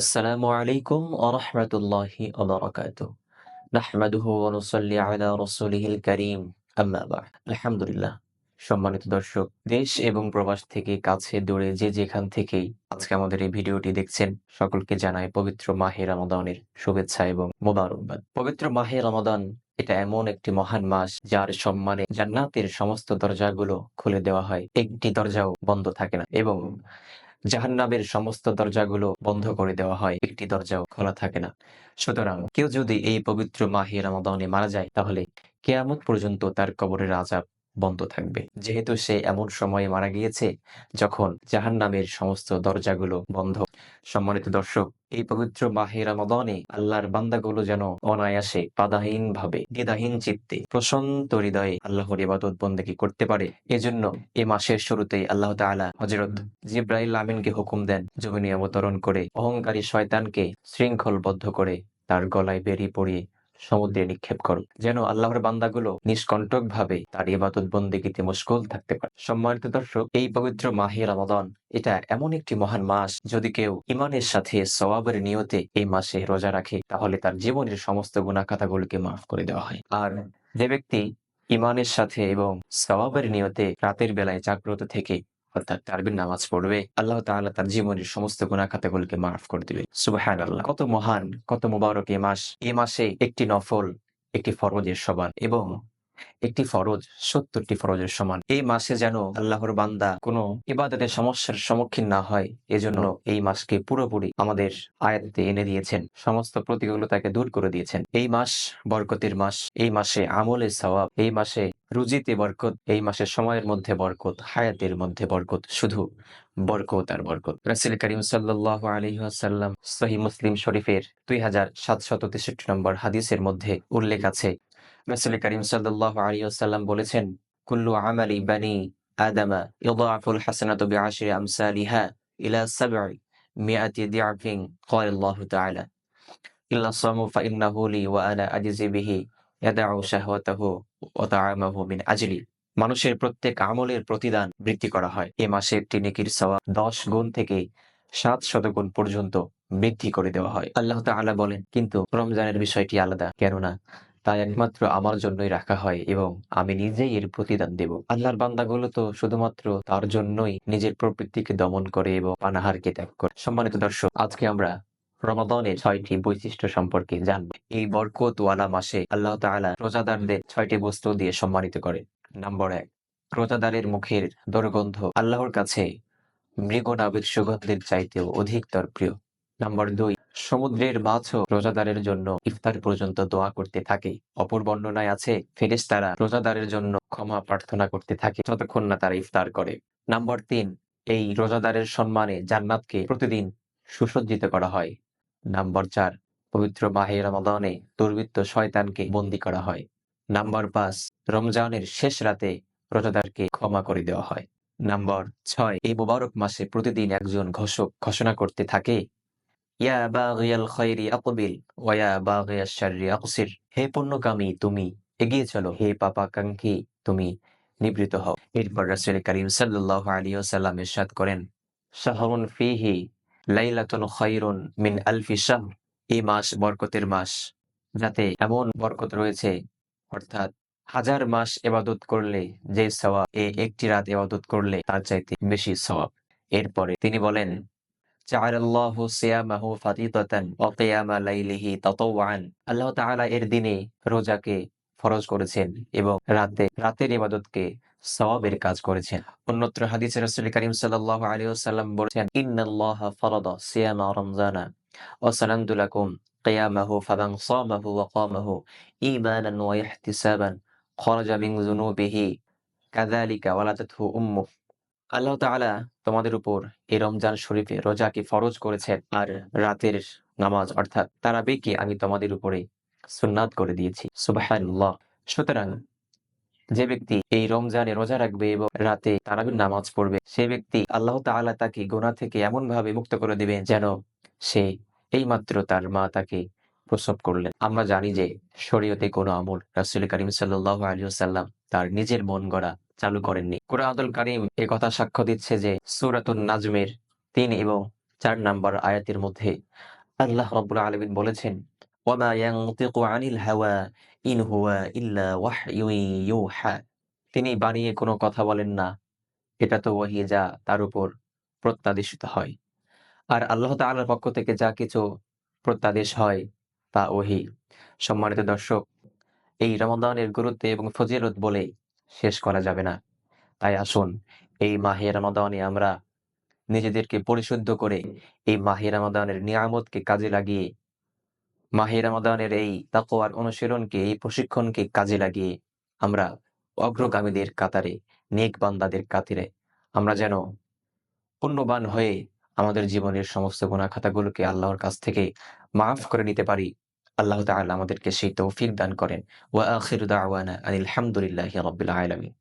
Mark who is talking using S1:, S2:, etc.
S1: আসসালামু আলাইকুম আরহামতুল্লাহি ওবারাকাতুহ নাহমাদুহু ওয়া নুসাল্লি আলা রাসূলিহিল কারীম। আম্মা বা'দ। আলহামদুলিল্লাহ। সম্মানিত দর্শক, দেশ এবং প্রবাস থেকে কাছে দূরে যে যেখান থেকেই আজকে আমাদের এই ভিডিওটি দেখছেন, সকলকে জানাই পবিত্র মাহে রমাদানের শুভেচ্ছা এবং মোবারকবাদ। পবিত্র মাহে রমাদান এটা এমন একটি মহান মাস যার সম্মানে জান্নাতের সমস্ত দরজাগুলো খুলে দেওয়া হয়। একটি দরজাও বন্ধ থাকে না এবং জাহান্নামের সমস্ত দরজাগুলো বন্ধ করে দেওয়া হয়। একটি দরজাও খোলা থাকে না। সুতরাং কেউ যদি এই পবিত্র মাহে রমাদানে মারা যায়, তাহলে কেয়ামত পর্যন্ত তার কবরের আজাব বন্ধ থাকবে। যেহেতু সে এমন সময়ে মারা গিয়েছে, যখন জাহান্নামের সমস্ত দরজাগুলো বন্ধ। সম্মানিত দর্শক, এই পবিত্র মাহে রমাদানে আল্লাহর বান্দাগুলো যেন অনায়াসে বাধাহীন ভাবে দ্বিধাহীন চিত্তে, প্রশান্ত হৃদয়ে আল্লাহর ইবাদত বন্দেগী করতে পারে। এজন্য এ মাসের শুরুতেই আল্লাহ তাআলা হযরত জিব্রাইল আমিনকে হুকুম দেন জমিনে অবতরণ করে অহংকারী শয়তানকে শৃঙ্খলবদ্ধ করে তার গলায় বেরিয়ে পড়িয়ে সমুদ্রে নিক্ষেপ করো। যেন আল্লাহর বান্দাগুলো নিষ্কণ্টক ভাবে তার ইবাদত বন্দেগীতে মুশকুল থাকতে পারে। সম্মানিত দর্শক, এই পবিত্র মাহে রমাদান, এটা এমন একটি মহান মাস, যদি কেউ ইমানের সাথে সওয়াবের নিয়তে এই মাসে রোজা রাখে, তাহলে তার জীবনের সমস্ত গুণাখাতাগুলোকে মাফ করে দেওয়া হয়। আর যে ব্যক্তি ইমানের সাথে এবং সওয়াবের নিয়তে রাতের বেলায় জাগ্রত থেকে অর্থাৎ তারবির নামাজ পড়বে, আল্লাহ তাহলে তার জীবনের সমস্ত গুনাহ খাতাগুলোকে মাফ করে দিবে। সুবহানাল্লাহ। কত মহান, কত মুবারক এ মাস। এ মাসে একটি নফল, একটি ফরজের সমান এবং একটি ফরজ, সত্তরটি ফরজের সমান। এই মাসে যেন আল্লাহর বান্দা কোনো ইবাদতের সমস্যার সম্মুখীন না হয়, এজন্য এই মাসকে পুরোপুরি আমাদের আয়াতে এনে দিয়েছেন। সমস্ত প্রতিকূলতাকে দূর করে দিয়েছেন। এই মাস বরকতের মাস, এই মাসে আমলের সওয়াব, এই মাসে রুজিতে বরকত, এই মাসের সময়ের মধ্যে বরকত, হায়াতের মধ্যে বরকত, শুধু বরকত আর বরকত। রাসূল করিম সাল্লাল্লাহু আলাইহি ওয়াসাল্লাম সহিহ মুসলিম শরীফের দুই হাজার সাতশত তেষট্টি নম্বর হাদিসের মধ্যে উল্লেখ আছে রাসূল করিম সাল্লাল্লাহু আলাইহি ওয়াসাল্লাম বলেছেন, কুল্লু আমালি বানি আদামা ইলা ইল্লা সামু ওয়া বিহি ইয়াদাউ তা'আমাহু মিন আজলি মানুষের প্রত্যেক আমলের প্রতিদান বৃদ্ধি করা হয়। এ মাসে একটি নেকির সওয়াব দশ গুণ থেকে সাত শতগুণ পর্যন্ত বৃদ্ধি করে দেওয়া হয়। আল্লাহ তাআলা বলেন, কিন্তু রমজানের বিষয়টি আলাদা, কেননা তা একমাত্র আমার জন্যই রাখা হয় এবং আমি নিজেই এর প্রতিদান দেব। আল্লাহর বান্দাগুলো তো শুধুমাত্র তার জন্যই নিজের প্রবৃত্তিকে দমন করে এবং পানাহারকে ত্যাগ করে। সম্মানিত দর্শক, আজকে আমরা রমাদানের ছয়টি বৈশিষ্ট্য সম্পর্কে জানব। এই বরকত ওয়ালা মাসে আল্লাহ তাআলা রোজাদারদের ছয়টি বস্তু দিয়ে সম্মানিত করে। নম্বর এক, রোজাদারের মুখের দুর্গন্ধ আল্লাহর কাছে মৃগনাবের সুগন্ধের চাইতেও অধিকতর প্রিয়। নম্বর দুই সমুদ্রের মাছও রোজাদারের জন্য ইফতার পর্যন্ত দোয়া করতে থাকে। অপর বর্ণনায় আছে, ফেরেশতারা রোজাদারের জন্য ক্ষমা প্রার্থনা করতে থাকে যতক্ষণ না তারা ইফতার করে। নাম্বার তিন, এই রোজাদারের সম্মানে জান্নাতকে প্রতিদিন সুসজ্জিত করা হয়। নাম্বার চার, পবিত্র মাহে রমাদানে দুর্বৃত্ত শয়তানকে বন্দী করা হয়। নাম্বার পাঁচ, রমজানের শেষ রাতে রোজাদারকে ক্ষমা করে দেওয়া হয়। নাম্বার ছয়, এই মোবারক মাসে প্রতিদিন একজন ঘোষক ঘোষণা করতে থাকে ইয়া বাগিয়াল খাইরি আকবিল, ওয়া বাগিয়াশ শাররি আকসির। হে পুণ্যকামী তুমি, এগিয়ে চলো। হে পাপাকাঙ্ক্ষী তুমি, নিবৃত হও। এরপর ইরশাদ করেন, শাহরুন ফিহি মিন আলফি এই মাস বরকতের মাস, যাতে এমন বরকত রয়েছে, অর্থাৎ হাজার মাস এবাদত করলে যে সওয়াব, এ একটি রাত এবাদত করলে তার চাইতে বেশি সওয়াব। এরপরে তিনি বলেন জাআলাল্লাহু সিয়ামাহু ফারিদাতান ওয়া কিয়ামা লাইলিহি তাতাওয়ান আল্লাহ তাআলা এর দিনে রোজাকে ফরজ করেছেন এবং রাতে, রাতের ইবাদতকে সওয়াবের কাজ করেছেন। অন্যত্র হাদিসে রাসূল করিম সাল্লাল্লাহু আলাইহি ওয়াসাল্লাম বলেছেন, ইন্নাল্লাহা ফারাদা সিয়ামা রমজানা ওয়া সানানদু লাকুম। কিয়ামাহু ফামান সামাহু ওয়া কামাহু ঈমানান ওয়া ইহতিসাবান। খরাজা মিন যুনুবিহি কাযালিকা আল্লাহ তাআলা তোমাদের উপর এই রমজান শরীফে রোজাকে ফরজ করেছেন আর রাতের নামাজ, অর্থাৎ তারাবিকে আমি তোমাদের উপরে সুন্নাত করে দিয়েছি। সুবহানাল্লাহ। সুতরাং যে ব্যক্তি এই রমজানে রোজা রাখবে এবং রাতে তারাবির নামাজ পড়বে, সে ব্যক্তি আল্লাহ তাআলা তাকে গোনা থেকে এমন ভাবে মুক্ত করে দিবেন যেন সে এইমাত্র তার মা তাকে প্রসব করলেন। আমরা জানি যে শরীয়তে কোনো আমল রাসুল করিম সাল্লাল্লাহু আলাইহি ওয়াসাল্লাম তার নিজের মন গড়া চালু করেননি কুরআনুল কারীম এ কথা সাক্ষ্য দিচ্ছে যে সূরাতুন নাজমের তিন এবং চার নাম্বার আয়াতের মধ্যে আল্লাহ রাব্বুল আলামিন বলেছেন, "ওয়ামা ইয়ানতিকু আনিল হাওয়া ইন হুয়া ইল্লা ওয়াহয়ুন ইউহা।" তিনি বানিয়ে কোনো কথা বলেন না। এটা তো ওহী যা তার উপর প্রত্যাদেশিত হয়। আর আল্লাহ তাআলার পক্ষ থেকে যা কিছু প্রত্যাদেশ হয় তা ওহি সম্মানিত দর্শক, এই রমাদানের গুরুত্ব এবং ফজিলত বলে শেষ করা যাবে না। তাই আসুন, এই মাহে রমাদানে আমরা নিজেদেরকে পরিশুদ্ধ করে এই মাহে রমাদানের নিয়ামতকে কাজে লাগিয়ে, মাহে রমাদানের এই তাকওয়ার অনুশীলনকে, এই প্রশিক্ষণকে কাজে লাগিয়ে আমরা অগ্রগামীদের কাতারে, নেক বান্দাদের কাতারে আমরা যেন পুণ্যবান হয়ে আমাদের জীবনের সমস্ত গুনাহ খাতাগুলোকে আল্লাহর কাছ থেকে মাফ করে নিতে পারি। আল্লাহ তাআলা আমাদেরকে সেই তৌফিক দান করেন। ওয়া আখিরু দাওয়ানা আনিল হামদুলিল্লাহি রাব্বিল আলামিন।